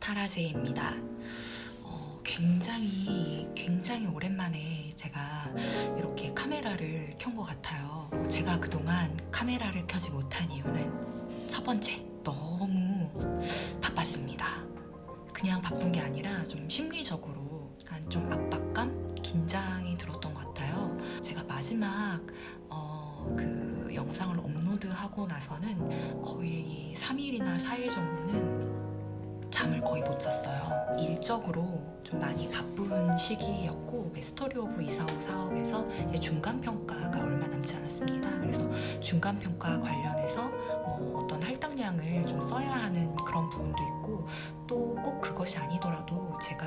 타라제입니다. 어, 굉장히 굉장히 오랜만에 제가 이렇게 카메라를 켠 것 같아요. 어, 제가 그동안 카메라를 켜지 못한 이유는 첫 번째 너무 바빴습니다. 그냥 바쁜 게 아니라 좀 심리적으로 좀 압박감, 긴장이 들었던 것 같아요. 제가 마지막 어, 그 영상을 업로드하고 나서는 거의 3일이나 4일 정도는 잠을 거의 못 잤어요. 일적으로 좀 많이 바쁜 시기였고 스토리 오브 이사오 사업에서 이제 중간 평가가 얼마 남지 않았습니다. 그래서 중간 평가 관련해서 뭐 어떤 할당량을 좀 써야 하는 그런 부분도 있고 또꼭 그것이 아니더라도 제가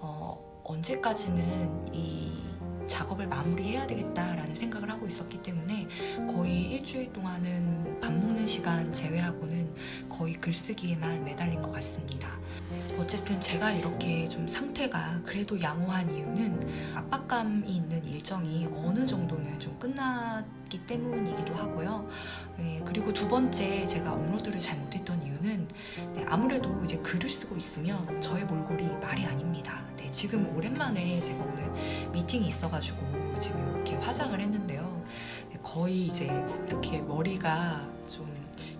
어, 언제까지는 이 작업을 마무리해야 되겠다라는 생각을 하고 있었기 때문에 거의 일주일 동안은 밥 먹는 시간 제외하고는 거의 글쓰기에만 매달린 것 같습니다. 어쨌든 제가 이렇게 좀 상태가 그래도 양호한 이유는 압박감이 있는 일정이 어느 정도는 좀 끝났기 때문이기도 하고요. 네, 그리고 두 번째 제가 업로드를 잘 못했던 이유 는 네, 아무래도 이제 글을 쓰고 있으면 저의 몰골이 말이 아닙니다. 네, 지금 오랜만에 제가 오늘 미팅이 있어가지고 지금 이렇게 화장을 했는데요. 네, 거의 이제 이렇게 머리가 좀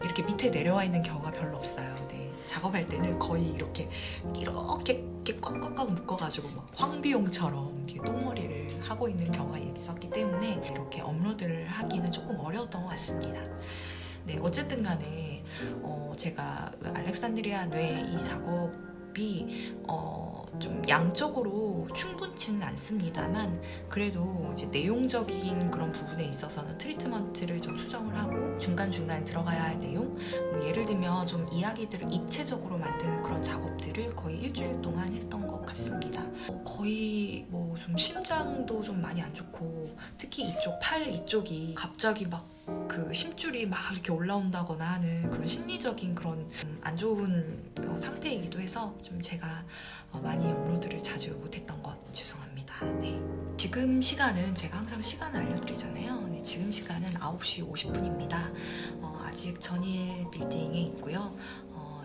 이렇게 밑에 내려와 있는 경우가 별로 없어요. 네, 작업할 때는 거의 이렇게 이렇게 꽉꽉꽉 묶어가지고 막 황비용처럼 똥머리를 하고 있는 경우가 있었기 때문에 이렇게 업로드를 하기는 조금 어려웠던 것 같습니다. 네, 어쨌든 간에 어, 제가 알렉산드리아 뇌이 작업 이 어, 좀 양적으로 충분치는 않습니다만 그래도 이제 내용적인 그런 부분에 있어서는 트리트먼트를 좀 수정을 하고 중간중간 들어가야 할 내용 뭐 예를 들면 좀 이야기들을 입체적으로 만드는 그런 작업들을 거의 일주일 동안 했던 것 같습니다. 어, 거의 뭐 좀 심장도 좀 많이 안 좋고 특히 이쪽 팔 이쪽이 갑자기 막 그 심줄이 막 이렇게 올라온다거나 하는 그런 심리적인 그런 좀안 좋은 어, 상태이기도 해서 좀 제가 어, 많이 업로드를 자주 못했던 것 죄송합니다. 네. 지금 시간은 제가 항상 시간을 알려드리잖아요. 네, 지금 시간은 9시 50분입니다. 아직 전일 빌딩에 있고요.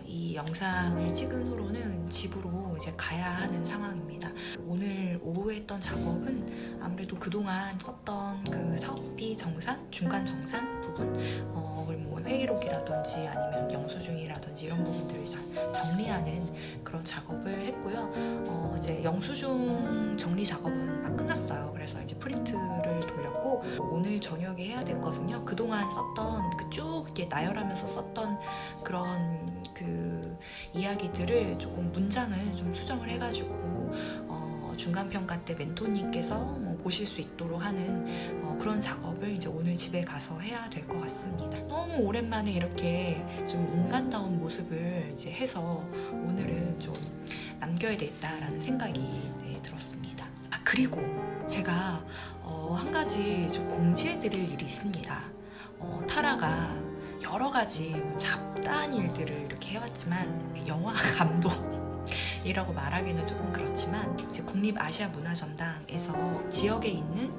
어, 이 영상을 찍은 후로는 집으로 이제 가야 하는 상황입니다. 오늘 오후 했던 작업은 아무래도 그동안 썼던 그 사업비 정산, 중간 정산 부분, 어, 뭐 회의록이라든지 아니면 영수증이라든지 이런 부분들을 잘 정리하는 그런 작업을 했고요. 어, 이제 영수증 정리 작업은 막 끝났어요. 그래서 이제 프린트를 돌렸고 오늘 저녁에 해야 됐거든요. 그동안 썼던 그 쭉 나열하면서 썼던 그런 그 이야기들을 조금 문장을 좀 수정을 해가지고 어, 중간 평가 때 멘토님께서 뭐 보실 수 있도록 하는 어, 그런 작업을 이제 오늘 집에 가서 해야 될 것 같습니다. 너무 오랜만에 이렇게 좀 인간다운 모습을 이제 해서 오늘은 좀 남겨야 되겠다라는 생각이 네, 들었습니다. 아 그리고 제가 어, 한 가지 좀 공지해드릴 일이 있습니다. 어, 타라가 여러 가지 뭐 잡다한 일들을 이렇게 해왔지만 영화 감독 이라고 말하기는 조금 그렇지만 이제 국립 아시아 문화전당에서 지역에 있는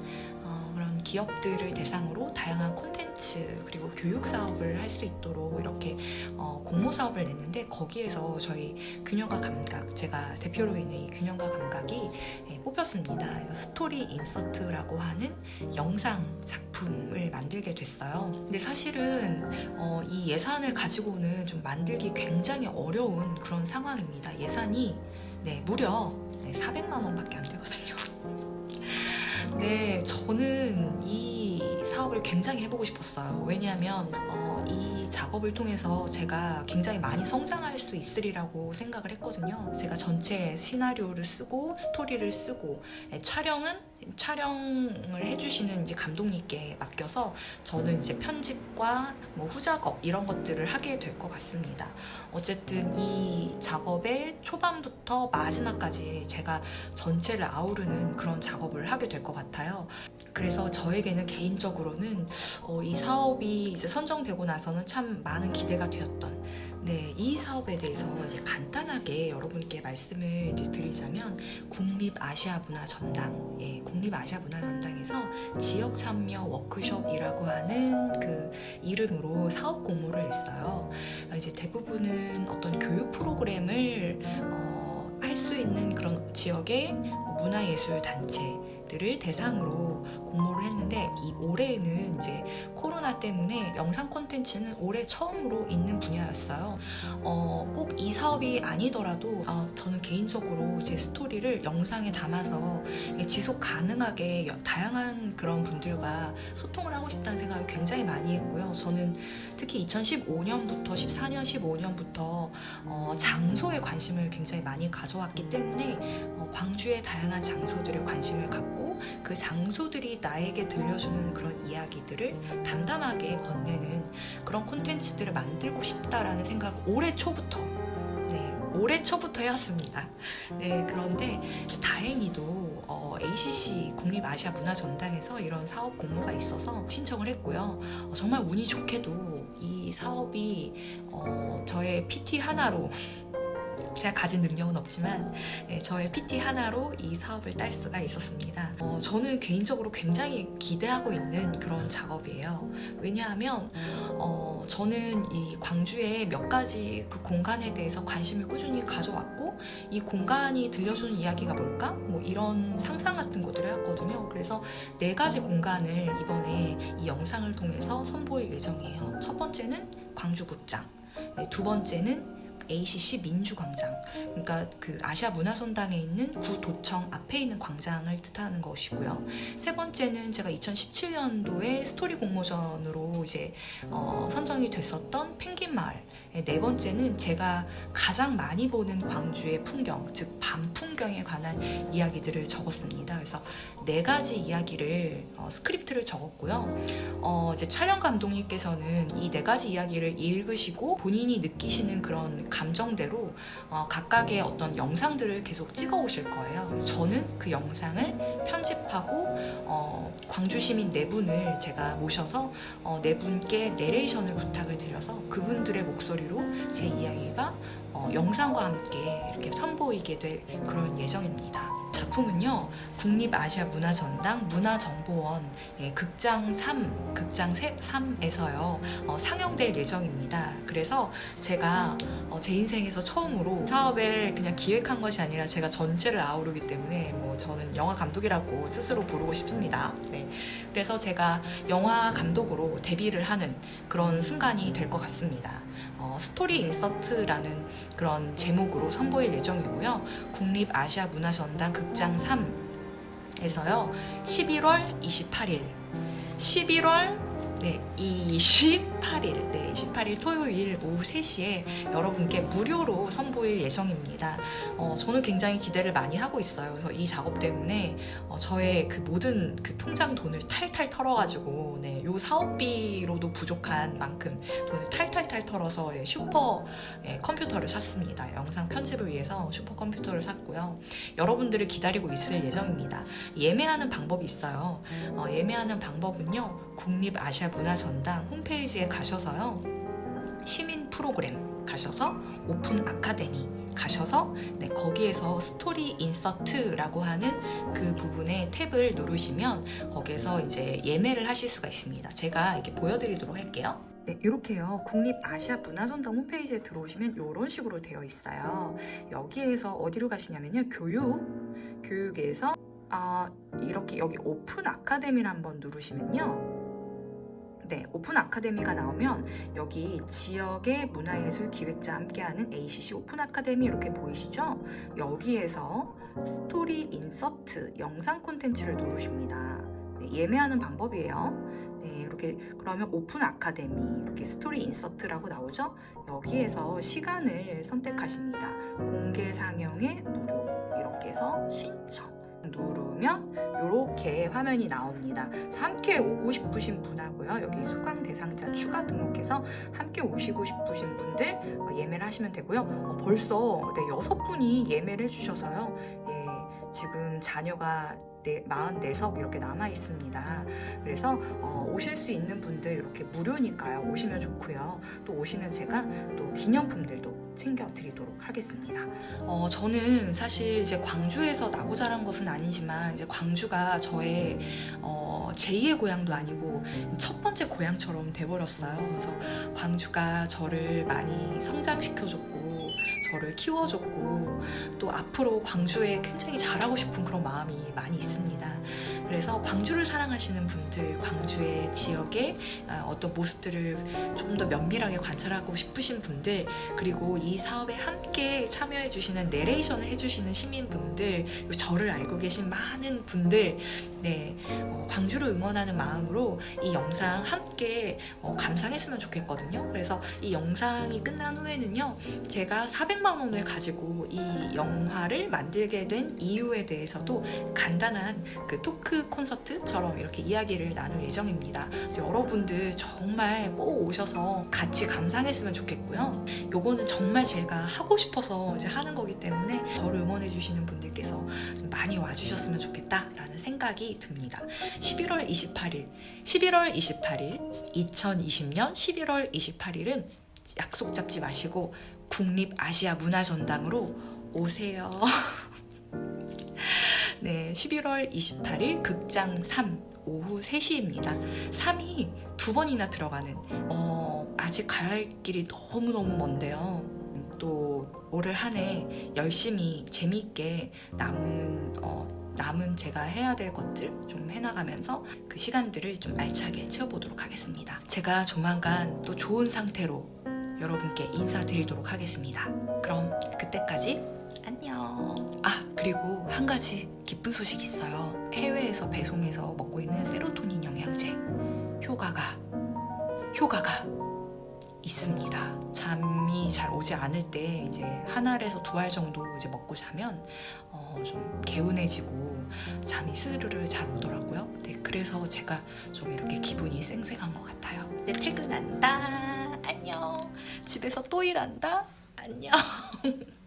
기업들을 대상으로 다양한 콘텐츠 그리고 교육 사업을 할 수 있도록 이렇게 어, 공모 사업을 냈는데 거기에서 저희 균형과 감각 제가 대표로 있는 이 균형과 감각이 예, 뽑혔습니다. 스토리 인서트라고 하는 영상 작품을 만들게 됐어요. 근데 사실은 어, 이 예산을 가지고는 좀 만들기 굉장히 어려운 그런 상황입니다. 예산이 네, 무려 네, 400만 원밖에 안 되거든요. 네, 저는 이 사업을 굉장히 해보고 싶었어요. 왜냐하면 어, 이 작업을 통해서 제가 굉장히 많이 성장할 수 있으리라고 생각을 했거든요. 제가 전체 시나리오를 쓰고 스토리를 쓰고 예, 촬영은 촬영을 해주시는 이제 감독님께 맡겨서 저는 이제 편집과 뭐 후작업 이런 것들을 하게 될 것 같습니다. 어쨌든 이 작업의 초반부터 마지막까지 제가 전체를 아우르는 그런 작업을 하게 될 것 같아요. 그래서 저에게는 개인적으로는 어, 이 사업이 이제 선정되고 나서는 참 많은 기대가 되었던 네, 이 사업에 대해서 이제 간단하게 여러분께 말씀을 드리자면 국립 아시아 문화 전당, 예, 국립 아시아 문화 전당에서 지역 참여 워크숍이라고 하는 그 이름으로 사업 공모를 냈어요. 어, 이제 대부분은 어떤 교육 프로그램을 어, 할 수 있는 그런 지역의 문화예술 단체 들을 대상으로 공모를 했는데 이 올해는 이제 코로나 때문에 영상 콘텐츠는 올해 처음으로 있는 분야였어요. 어, 꼭 이 사업이 아니더라도 어, 저는 개인적으로 제 스토리를 영상에 담아서 지속 가능하게 여- 다양한 그런 분들과 소통을 하고 싶다는 생각을 굉장히 많이 했고요. 저는 특히 2015년부터 14년, 15년부터 어, 장소에 관심을 굉장히 많이 가져왔기 때문에 어, 광주의 다양한 장소들에 관심을 갖고 그 장소들이 나에게 들려주는 그런 이야기들을 담담하게 건네는 그런 콘텐츠들을 만들고 싶다라는 생각을 올해 초부터 네, 올해 초부터 해왔습니다. 네, 그런데 다행히도 어, ACC 국립 아시아 문화 전당에서 이런 사업 공모가 있어서 신청을 했고요. 어, 정말 운이 좋게도 이 사업이 어, 저의 PT 하나로 제가 가진 능력은 없지만 예, 저의 PT 하나로 이 사업을 딸 수가 있었습니다. 어, 저는 개인적으로 굉장히 기대하고 있는 그런 작업이에요. 왜냐하면 어, 저는 이 광주의 몇 가지 그 공간에 대해서 관심을 꾸준히 가져왔고 이 공간이 들려주는 이야기가 뭘까? 뭐 이런 상상 같은 것들을 했거든요. 그래서 네 가지 공간을 이번에 이 영상을 통해서 선보일 예정이에요. 첫 번째는 광주 굿장, 네, 두 번째는 ACC 민주광장, 그러니까 그 아시아 문화선당에 있는 구도청 앞에 있는 광장을 뜻하는 것이고요. 세 번째는 제가 2017년도에 스토리 공모전으로 이제 어, 선정이 됐었던 펭귄 마을. 네 번째는 제가 가장 많이 보는 광주의 풍경, 즉 밤 풍경에 관한 이야기들을 적었습니다. 그래서 네 가지 이야기를 어, 스크립트를 적었고요. 어, 이제 촬영 감독님께서는 이 네 가지 이야기를 읽으시고 본인이 느끼시는 그런 감정대로 어, 각각의 어떤 영상들을 계속 찍어 오실 거예요. 저는 그 영상을 편집하고 어, 광주 시민 네 분을 제가 모셔서 어, 네 분께 내레이션을 부탁을 드려서 그분들의 목소리 로 제 이야기가 어, 영상과 함께 이렇게 선보이게 될 그런 예정입니다. 작품은요 국립아시아문화전당 문화정보원 예, 극장 3 극장 3에서요 어, 상영될 예정입니다. 그래서 제가 어, 제 인생에서 처음으로 사업을 그냥 기획한 것이 아니라 제가 전체를 아우르기 때문에 뭐 저는 영화 감독이라고 스스로 부르고 싶습니다. 네. 그래서 제가 영화 감독으로 데뷔를 하는 그런 순간이 될 것 같습니다. 어, 스토리 인서트라는 그런 제목으로 선보일 예정이고요. 국립아시아문화전당 극장 3에서요. 11월 28일 11월 네, 28일, 네, 28일 토요일 오후 3시에 여러분께 무료로 선보일 예정입니다. 어, 저는 굉장히 기대를 많이 하고 있어요. 그래서 이 작업 때문에 어, 저의 그 모든 그 통장 돈을 탈탈 털어가지고, 네, 요 사업비로도 부족한 만큼 돈을 탈탈탈 털어서 예, 슈퍼 예, 컴퓨터를 샀습니다. 영상 편집을 위해서 슈퍼 컴퓨터를 샀고요. 여러분들을 기다리고 있을 예정입니다. 예매하는 방법이 있어요. 어, 예매하는 방법은요. 국립 아시아 문화 전당 홈페이지에 가셔서요. 시민 프로그램 가셔서 오픈 아카데미 가셔서 네, 거기에서 스토리 인서트라고 하는 그 부분에 탭을 누르시면 거기에서 이제 예매를 하실 수가 있습니다. 제가 이렇게 보여드리도록 할게요. 네, 이렇게요. 국립 아시아 문화전당 홈페이지에 들어오시면 이런 식으로 되어 있어요. 여기에서 어디로 가시냐면요. 교육, 교육에서 아, 이렇게 여기 오픈 아카데미를 한번 누르시면요. 네, 오픈 아카데미가 나오면 여기 지역의 문화예술 기획자 함께하는 ACC 오픈 아카데미 이렇게 보이시죠? 여기에서 스토리 인서트 영상 콘텐츠를 누르십니다. 네, 예매하는 방법이에요. 네, 이렇게 그러면 오픈 아카데미 이렇게 스토리 인서트라고 나오죠? 여기에서 시간을 선택하십니다. 공개 상영에 무료 이렇게 해서 신청. 누르면 이렇게 화면이 나옵니다. 함께 오고 싶으신 분하고요. 여기 수강 대상자 추가 등록해서 함께 오시고 싶으신 분들 어, 예매를 하시면 되고요. 어, 벌써 네, 여섯 분이 예매를 해주셔서요. 예, 지금 자녀가 네, 44석 이렇게 남아 있습니다. 그래서 어, 오실 수 있는 분들 이렇게 무료니까요. 오시면 좋고요. 또 오시면 제가 또 기념품들도 챙겨드리도록 하겠습니다. 어, 저는 사실 이제 광주에서 나고 자란 것은 아니지만 이제 광주가 저의 어, 제2의 고향도 아니고 첫 번째 고향처럼 돼버렸어요. 그래서 광주가 저를 많이 성장시켜줬고 저를 키워줬고 또 앞으로 광주에 굉장히 잘하고 싶은 그런 마음이 많이 있습니다. 그래서 광주를 사랑하시는 분들, 광주의 지역의 아, 어떤 모습들을 좀 더 면밀하게 관찰하고 싶으신 분들, 그리고 이 사업에 함께 참여해 주시는 내레이션을 해주시는 시민분들, 저를 알고 계신 많은 분들, 네, 어, 광주를 응원하는 마음으로 이 영상 함께 어, 감상했으면 좋겠거든요. 그래서 이 영상이 끝난 후에는요, 제가 400만 원을 가지고 이 영화를 만들게 된 이유에 대해서도 간단한 그 토크 콘서트처럼 이렇게 이야기를 나눌 예정입니다. 여러분들 정말 꼭 오셔서 같이 감상했으면 좋겠고요. 요거는 정말 제가 하고 싶어서 이제 하는 거기 때문에 저를 응원해 주시는 분들께서 좀 많이 와주셨으면 좋겠다라는 생각이 듭니다. 11월 28일, 11월 28일, 2020년 11월 28일은 약속 잡지 마시고 국립 아시아 문화전당으로 오세요. 네, 11월 28일 극장 3 오후 3시입니다. 3이 두 번이나 들어가는 어, 아직 가야 할 길이 너무너무 먼데요. 또 올해 한 해 열심히 재미있게 남은 어, 남은 제가 해야 될 것들 좀 해나가면서 그 시간들을 좀 알차게 채워보도록 하겠습니다. 제가 조만간 또 좋은 상태로 여러분께 인사드리도록 하겠습니다. 그럼 그때까지 안녕. 아 그리고 한 가지 기쁜 소식이 있어요. 해외에서 배송해서 먹고 있는 세로토닌 영양제 효과가 효과가 있습니다. 잠이 잘 오지 않을 때 이제 한 알에서 두 알 정도 이제 먹고 자면 어, 좀 개운해지고 잠이 스르르 잘 오더라고요. 네, 그래서 제가 좀 이렇게 기분이 쌩쌩한 것 같아요. 네, 퇴근한다. 안녕. 집에서 또 일한다. 안녕.